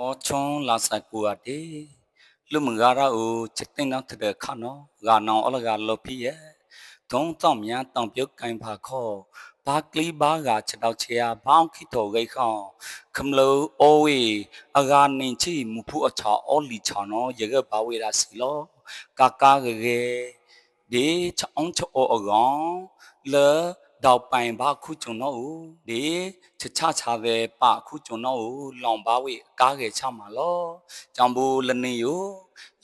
မောချွန်လာစကူအတေလူမငါရာဦးချက်တင်နောက်တဲ့ခါနော်ဂါနောင်အလကလောပြည့်တုံးတော့မြန်တောင်ပြုတ်ကင်ဖာခေါ်ဘာကလီဘာကချက်တော့ချေဘောင်းခိတော်ဂိခေါခမလို့အိုဝေအဂါနင်ချီမူဖူအချောအောလီချောနော်ရေကဘာဝေရာစီလောကာကာဂရေဒီချောင်းချောအကောင်လေ တောက်ပိုင်ဘာခုချုံတော့ဒီချချချပဲပခုချုံတော့လောင်ပါဝေကားကေချမှာလောကြောင်ဘူလနေယ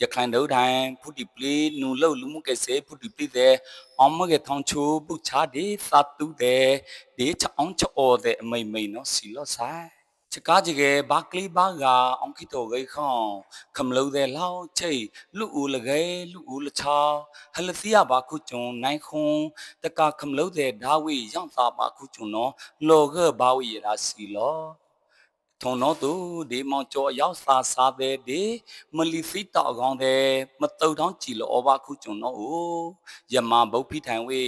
ရခိုင်ဒုတိုင်းဖုတိပလီနူလောက်လူမှုကစေဖုတိပလီတဲ့အောင်မကေထောင်ချိုပုချာဒီသတ်တူတဲ့ဒီချအောင်ချောတဲ့အမိမ့်မိန်နော်စီလောဆိုင် ချကားကြီးကဘာကလီဘာကအောင်ခိတော်ဂိခေါခမလို့တဲ့လောက်ချိတ်လူဦးလကေလူဦးလချာဟလစီယဘာခုကျုံနိုင်ခွန်တကခမလို့တဲ့ဒါဝိရော ထုံတော့သူဒီမောင်ကျော်ရောက်စာစားတဲ့ဒီမလီဖီတောက်ကောင်းတဲ့မတုတ်တောင်းကြည်လောဘာခုကျုံတော့ဦးယမဘုတ်ဖိထိုင်ဝေ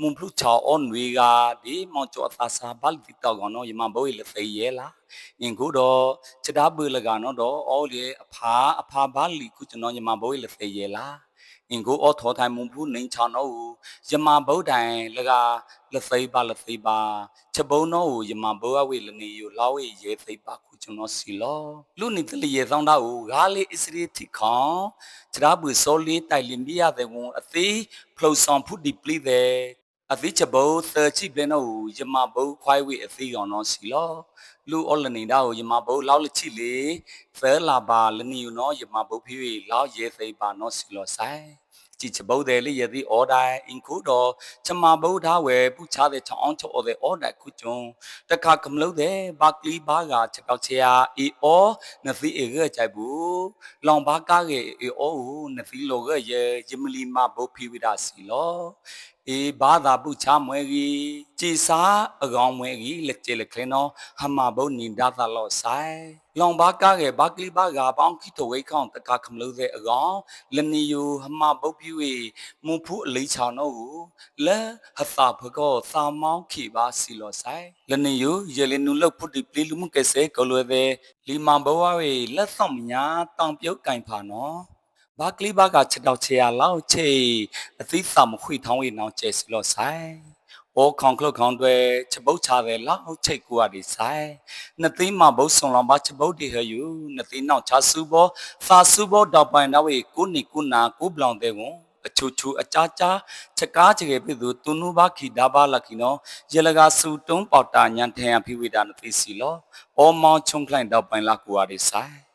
မွန်ဖလူချောအွန်ဝေကဒီမောင်ကျော်စာစားဘလဖီတောက်ကောင်းတော့ယမဘုတ်လေဖေးရဲလားငင်ကိုတော့ချတာပွေလကနော်တော့အော်လေအဖာအဖာဘာလီခုကျွန်တော်ယမဘုတ်လေဖေးရဲလားအ င်ကိုအော်ထောထိုင်မုံဖူးနေချောင်းတော့ယမဘုတ်တိုင်လကလသိပါလသိပါချက်ဘုံတော့ယမဘုတ်အဝေလနေယူလာဝေရဲသိပါခုကျွန်တော်စီလောလူနေတလျေဆောင်တော့ဂါလေအစ္စရိတိခေါချတာပွေစောလေးတိုင်လင်ပြရတဲ့ဝန်အသေးဖလုဆောင်ဖုဒီပလီတဲ့ အသေးချက်ဘုတ်သချိပလနော်ယမဘုတ်ခွိုင်းဝေအသေးကောင်တော့စီလောလူအော်လနေတာကိုယမဘုတ်လောက်လချိလေဖဲလာပါလနီယူနော်ယမဘုတ်ဖြေလောက်ရဲသိပါနော်စီလောဆိုင်ကြည်ချဘုတ်တယ်လေယတိအော်ဒိုင်အင်ခုတော့ချမဘုတ်ထားဝဲပူချတဲ့ချောင်းချောတဲ့အော်ဒိုင်ခုကျုံတခါကမလို့တဲ့ဘာကလီဘာကချက်တော့ချာအီအောနသီအေရကြိုက်ဘူးလောင်ဘာကားကေအီအောနသီလောက ye ယမလီမဘုတ်ဖြေဝိဒါစီလောအေဘာသာပုချမွဲကြီးကြည်စားအကောင်မွဲကြီးလက်ကျလက်ခလနော်ဟမဘုံနိဒါသာလောဆိုင် လောင်ဘာကားကေဘာကလီဘာကပေါင်းခိတဝိခေါန်တကခမလို့တဲ့အကောင်လနီယိုဟမဘုတ်ပြွေမွန်ဖူအလေးချောင်းတော့လဲဟသာဖကောသာမောင်းခိပါစီလောဆိုင်လနီယိုယေလနုလောက်ဖုတိပလီလူမှုကဲစေကလွယ်ပဲလီမန်ဘဝဝေလက်ဆောင်ညာတောင်ပြုတ်ကင်ဖာနော်ဘာကလီဘာကချက်တော့ချေရလောက်ချေအသိစာမခွေထောင်းဝေနောင်ကျဲစီလောဆိုင် โอခေါင်ခလုတ်ခေါင်တွေချပုတ်ချတယ်လောက်ချိတ်ကူရဒီဆိုင်နှစ်သိမ်းမဘုတ်ဆွန်လောင်ပါချပုတ်ဒီဟယူနှစ်သိမ်းနောက်ချဆူဘောသာဆူဘောတောက်ပိုင်တော့ဝေကိုနီကုနာကိုဘလောင်တဲ့ကွန်အချူချူအကြကြချက်ကားချေပြသူတူနုဘာခီဒါဘာလကီနောရေလကဆူတုံးပေါတာညန်ထန်ဖိဝိဒါနသိစီလောအောမောင်ချုံခလိုက်တော့ပိုင်လာကူရဒီဆိုင်